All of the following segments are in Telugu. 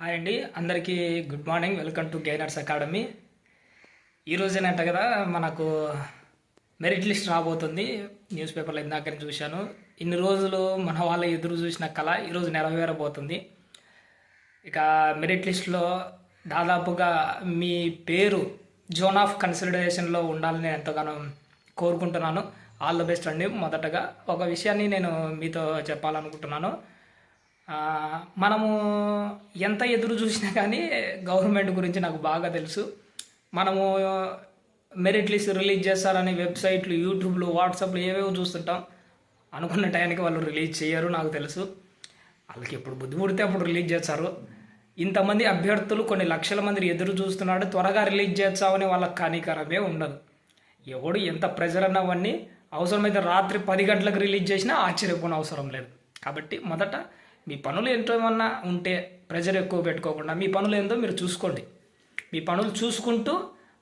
హాయ్ అండి. అందరికీ good morning. Welcome to gainers academy. ఈరోజేనంట కదా మనకు మెరిట్ లిస్ట్ రాబోతుంది. న్యూస్ పేపర్లో ఇందాక చూశాను. ఇన్ని రోజులు మన వాళ్ళ ఎదురు చూసిన కళ ఈరోజు నెరవేరబోతుంది. ఇక మెరిట్ లిస్ట్లో దాదాపుగా మీ పేరు జోన్ ఆఫ్ కన్సిడరేషన్లో ఉండాలని నేను ఎంతగానో కోరుకుంటున్నాను. ఆల్ ద బెస్ట్ అండి. మొదటగా ఒక విషయాన్ని నేను మీతో చెప్పాలనుకుంటున్నాను. మనము ఎంత ఎదురు చూసినా కానీ గవర్నమెంట్ గురించి నాకు బాగా తెలుసు. మనము మెరిట్ లిస్ట్ రిలీజ్ చేస్తారని వెబ్సైట్లు యూట్యూబ్లు వాట్సాప్లు ఏవేవో చూస్తుంటాం. అనుకున్న టైంకి వాళ్ళు రిలీజ్ చేయరు నాకు తెలుసు. వాళ్ళకి ఎప్పుడు బుద్ధి పుడితే అప్పుడు రిలీజ్ చేస్తారు. ఇంతమంది అభ్యర్థులు కొన్ని లక్షల మంది ఎదురు చూస్తున్నాడు. త్వరగా రిలీజ్ చేస్తామని వాళ్ళకి హానికరమే ఉండదు. ఎవడు ఎంత ప్రెజర్ అన్నవన్నీ అవసరమైతే రాత్రి పది గంటలకు రిలీజ్ చేసినా ఆశ్చర్యపోని అవసరం లేదు. కాబట్టి మొదట మీ పనులు ఎంతో ఏమన్నా ఉంటే ప్రెజర్ ఎక్కువ పెట్టుకోకుండా మీ పనులు ఏందో మీరు చూసుకోండి. మీ పనులు చూసుకుంటూ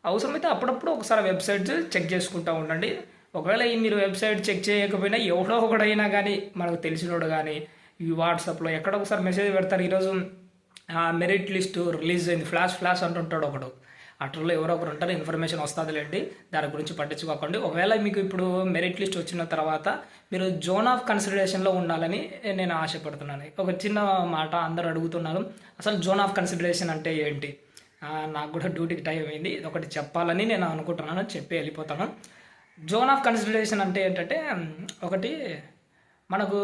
అవసరమైతే అప్పుడప్పుడు ఒకసారి వెబ్సైట్ చెక్ చేసుకుంటూ ఉండండి. ఒకవేళ మీరు వెబ్సైట్ చెక్ చేయకపోయినా ఎవడో ఒకడైనా కానీ మనకు తెలిసినోడు కానీ ఈ వాట్సాప్లో ఎక్కడో ఒకసారి మెసేజ్ పెడతారు. ఈరోజు మెరిట్ లిస్టు రిలీజ్ అయింది. ఫ్లాష్ ఫ్లాష్ అంటుంటాడు ఒకడు. అట్లలో ఎవరో ఒకరు ఉంటారు ఇన్ఫర్మేషన్ వస్తుందిలేండి. దాని గురించి పట్టించుకోకండి. ఒకవేళ మీకు ఇప్పుడు మెరిట్ లిస్ట్ వచ్చిన తర్వాత మీరు జోన్ ఆఫ్ కన్సిడరేషన్లో ఉండాలని నేను ఆశపడుతున్నాను. ఒక చిన్న మాట అందరూ అడుగుతున్నారు. అసలు జోన్ ఆఫ్ కన్సిడరేషన్ అంటే ఏంటి? నాకు కూడా డ్యూటీకి టైం అయింది. ఇది ఒకటి చెప్పాలని నేను అనుకుంటున్నాను. చెప్పి వెళ్ళిపోతాను. జోన్ ఆఫ్ కన్సిడరేషన్ అంటే ఏంటంటే ఒకటి మనకు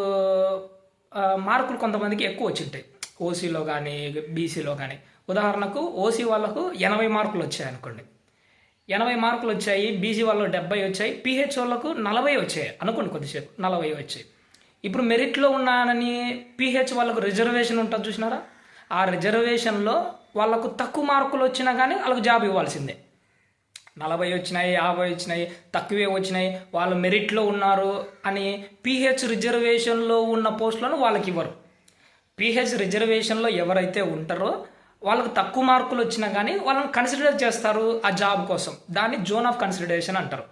మార్కులు కొంతమందికి ఎక్కువ వచ్చింటాయి. ఓసీలో కానీ బీసీలో కానీ. ఉదాహరణకు ఓసీ వాళ్ళకు ఎనభై మార్కులు వచ్చాయి అనుకోండి. ఎనభై మార్కులు వచ్చాయి బీసీ వాళ్ళు డెబ్బై వచ్చాయి పీహెచ్ వాళ్ళకు నలభై వచ్చాయి అనుకోండి కొద్దిసేపు నలభై వచ్చాయి. ఇప్పుడు మెరిట్లో ఉన్నానని పీహెచ్ వాళ్ళకు రిజర్వేషన్ ఉంటుంది చూసినారా? ఆ రిజర్వేషన్లో వాళ్ళకు తక్కువ మార్కులు వచ్చినా కానీ వాళ్ళకు జాబ్ ఇవ్వాల్సిందే. నలభై వచ్చినాయి యాభై వచ్చినాయి తక్కువే వచ్చినాయి వాళ్ళు మెరిట్లో ఉన్నారు అని పీహెచ్ రిజర్వేషన్లో ఉన్న పోస్టులను వాళ్ళకి ఇవ్వరు. పీహెచ్ రిజర్వేషన్లో ఎవరైతే ఉంటారో వాళ్ళకు తక్కువ మార్కులు వచ్చినా కానీ వాళ్ళని కన్సిడర్ చేస్తారు ఆ జాబ్ కోసం. దాన్ని జోన్ ఆఫ్ కన్సిడరేషన్ అంటారు.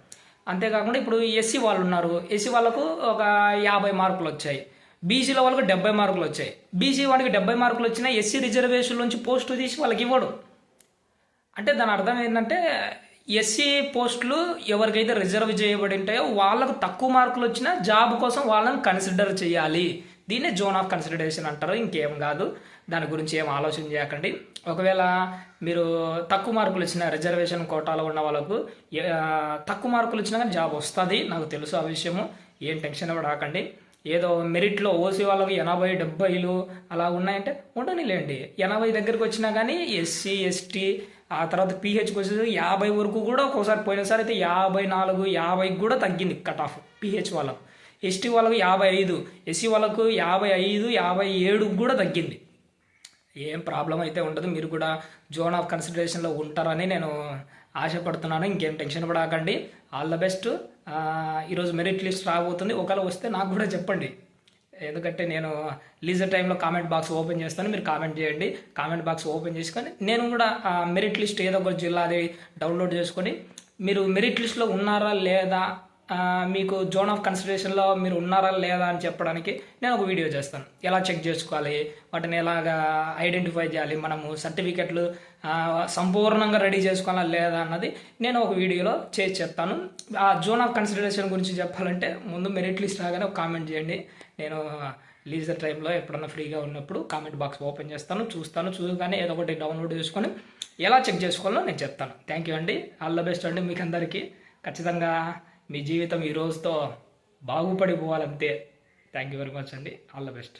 అంతేకాకుండా ఇప్పుడు ఎస్సీ వాళ్ళు ఉన్నారు. ఎస్సీ వాళ్ళకు ఒక యాభై మార్కులు వచ్చాయి. బీసీలో వాళ్ళకు డెబ్బై మార్కులు వచ్చాయి. బీసీ వాడికి డెబ్బై మార్కులు వచ్చినా ఎస్సీ రిజర్వేషన్ నుంచి పోస్టు తీసి వాళ్ళకి ఇవ్వడు. అంటే దాని అర్థం ఏంటంటే ఎస్సీ పోస్టులు ఎవరికైతే రిజర్వ్ చేయబడి ఉంటాయో వాళ్ళకు తక్కువ మార్కులు వచ్చినా జాబ్ కోసం వాళ్ళని కన్సిడర్ చేయాలి. దీన్నే జోన్ ఆఫ్ కన్సిడరేషన్ అంటారు ఇంకేం కాదు. దాని గురించి ఏం ఆలోచన చేయకండి. ఒకవేళ మీరు తక్కువ మార్కులు వచ్చిన రిజర్వేషన్ కోటాలో ఉన్న వాళ్ళకు తక్కువ మార్కులు వచ్చినా కానీ జాబ్ వస్తుంది నాకు తెలుసు ఆ విషయము. ఏం టెన్షన్ పడకండి. ఏదో మెరిట్లో ఓసీ వాళ్ళకి ఎనభై డెబ్బైలు అలా ఉన్నాయంటే ఉండనిలేండి. ఎనభై దగ్గరికి వచ్చినా కానీ ఎస్సీ ఎస్టీ ఆ తర్వాత పిహెచ్కి వచ్చేసి యాభై వరకు కూడా ఒక్కోసారి పోయినసారి అయితే యాభై నాలుగు యాభైకి కూడా తగ్గింది కట్ ఆఫ్ పిహెచ్ వాళ్ళకు. ఎస్టీ వాళ్ళకు యాభై ఐదు ఎస్సీ వాళ్ళకు యాభై ఐదు యాభై ఏడు కూడా తగ్గింది. ఏం ప్రాబ్లం అయితే ఉండదు మీరు కూడా జోన్ ఆఫ్ కన్సిడరేషన్లో ఉంటారని నేను ఆశపడుతున్నాను. ఇంకేం టెన్షన్ పడకండి. All the best. ఈరోజు మెరిట్ లిస్ట్ రాబోతుంది. ఒకవేళ వస్తే నాకు కూడా చెప్పండి. ఎందుకంటే నేను లీజర్ టైంలో కామెంట్ బాక్స్ ఓపెన్ చేస్తాను. మీరు కామెంట్ చేయండి. కామెంట్ బాక్స్ ఓపెన్ చేసుకొని నేను కూడా మెరిట్ లిస్ట్ ఏదో ఒక జిల్లాది డౌన్లోడ్ చేసుకొని మీరు మెరిట్ లిస్ట్లో ఉన్నారా లేదా మీకు జోన్ ఆఫ్ కన్సిడరేషన్లో మీరు ఉన్నారా లేదా అని చెప్పడానికి నేను ఒక వీడియో చేస్తాను. ఎలా చెక్ చేసుకోవాలి? వాటిని ఎలాగా ఐడెంటిఫై చేయాలి? మనము సర్టిఫికెట్లు సంపూర్ణంగా రెడీ చేసుకోవాలా లేదా అన్నది నేను ఒక వీడియోలో చేసి చెప్తాను. ఆ జోన్ ఆఫ్ కన్సిడరేషన్ గురించి చెప్పాలంటే ముందు మెరిట్ లిస్ట్ రాగానే ఒక కామెంట్ చేయండి. నేను లీజర్ టైంలో ఎప్పుడన్నా ఫ్రీగా ఉన్నప్పుడు కామెంట్ బాక్స్ ఓపెన్ చేస్తాను చూస్తాను. చూడగానే ఏదో ఒకటి డౌన్లోడ్ చేసుకొని ఎలా చెక్ చేసుకోవాలో నేను చెప్తాను. థ్యాంక్ యూ అండి. ఆల్ ద బెస్ట్ అండి మీకు అందరికీ ఖచ్చితంగా మీ జీవితం ఈ రోజుతో బాగుపడిపోవాలంతే థ్యాంక్ యూ వెరీ మచ్ అండి. All the best